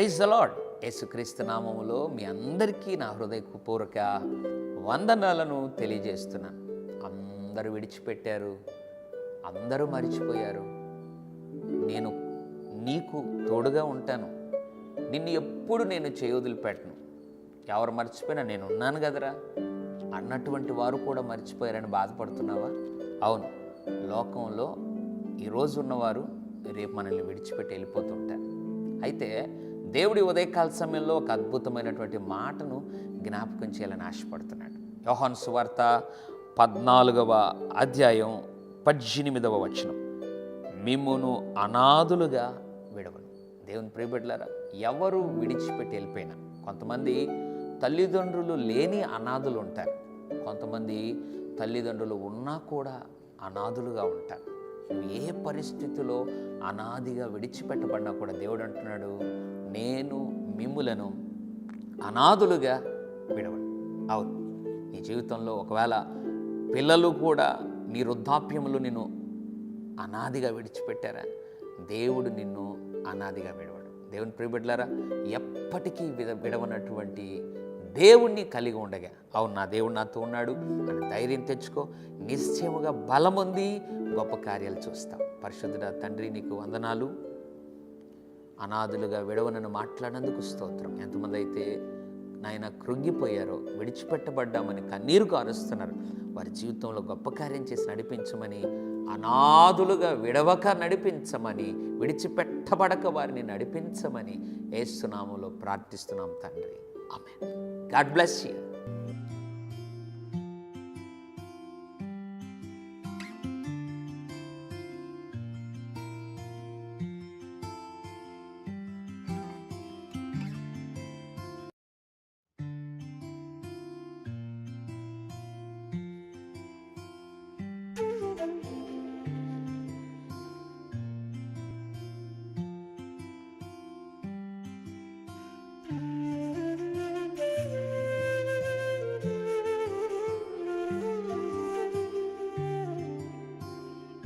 Praise the lord యేసుక్రీస్తు నామములో మీ అందరికీ నా హృదయపూర్వక వందనాలను తెలియజేస్తున్నాను. అందరూ విడిచిపెట్టారు. అందరూ మరిచిపోయారు. నేను నీకు తోడుగా ఉంటాను. నిన్ను ఎప్పుడు నేను చేయొదిలిపెట్టను ఎవరు మర్చిపోయినా నేను ఉన్నాను కదరా. అన్నటువంటి వారు కూడా మర్చిపోయారని బాధపడుతున్నావా? అవును. లోకంలో ఈరోజు ఉన్నవారు రేపు మనల్ని విడిచిపెట్టి వెళ్ళిపోతుంటారు అయితే దేవుడి ఉదయకాల సమయంలో ఒక అద్భుతమైనటువంటి మాటను జ్ఞాపకం చేయాలని ఆశపడుతున్నాడు. యోహాన్ సువార్త పద్నాలుగవ అధ్యాయం పద్దెనిమిదవ వచనం. మిమ్మును అనాథులుగా విడవను. దేవుని ప్రియబిడ్డలారా ఎవరు విడిచిపెట్టి వెళ్ళిపోయినా కొంతమంది తల్లిదండ్రులు లేని అనాథులు ఉంటారు. కొంతమంది తల్లిదండ్రులు ఉన్నా కూడా అనాథులుగా ఉంటారు. నువ్వు ఏ పరిస్థితిలో అనాదిగా విడిచిపెట్టబడినా కూడా దేవుడు అంటున్నాడు నేను మిమ్ములను అనాథులుగా విడవను. అవును నీ జీవితంలో ఒకవేళ పిల్లలు కూడా నీ వృద్ధాప్యములు నిన్ను అనాదిగా విడిచిపెట్టారా? దేవుడు నిన్ను అనాదిగా విడవడు. దేవుని ప్రియబిడ్డలారా ఎప్పటికీ విడ విడవనటువంటి దేవుణ్ణి కలిగి ఉండగా. అవును నా దేవుడు నాతో ఉన్నాడు. అని ధైర్యం తెచ్చుకో. నిశ్చయముగా బలముంది గొప్ప కార్యాలు చూస్తాం. పరిశుద్ధుడ తండ్రి నీకు వందనాలు. అనాథులుగా విడవనను మాట్లాడినందుకు స్తోత్రం. ఎంతమంది అయితే నాయన కృంగిపోయారో విడిచిపెట్టబడ్డామని కన్నీరు కారుస్తున్నారు. వారి జీవితంలో గొప్ప కార్యం చేసి నడిపించమని అనాథులుగా విడవక నడిపించమని విడిచిపెట్టబడక వారిని నడిపించమని ఏసునామంలో ప్రార్థిస్తున్నాం తండ్రి. ఆమె గాడ్ బ్లెస్ యూ.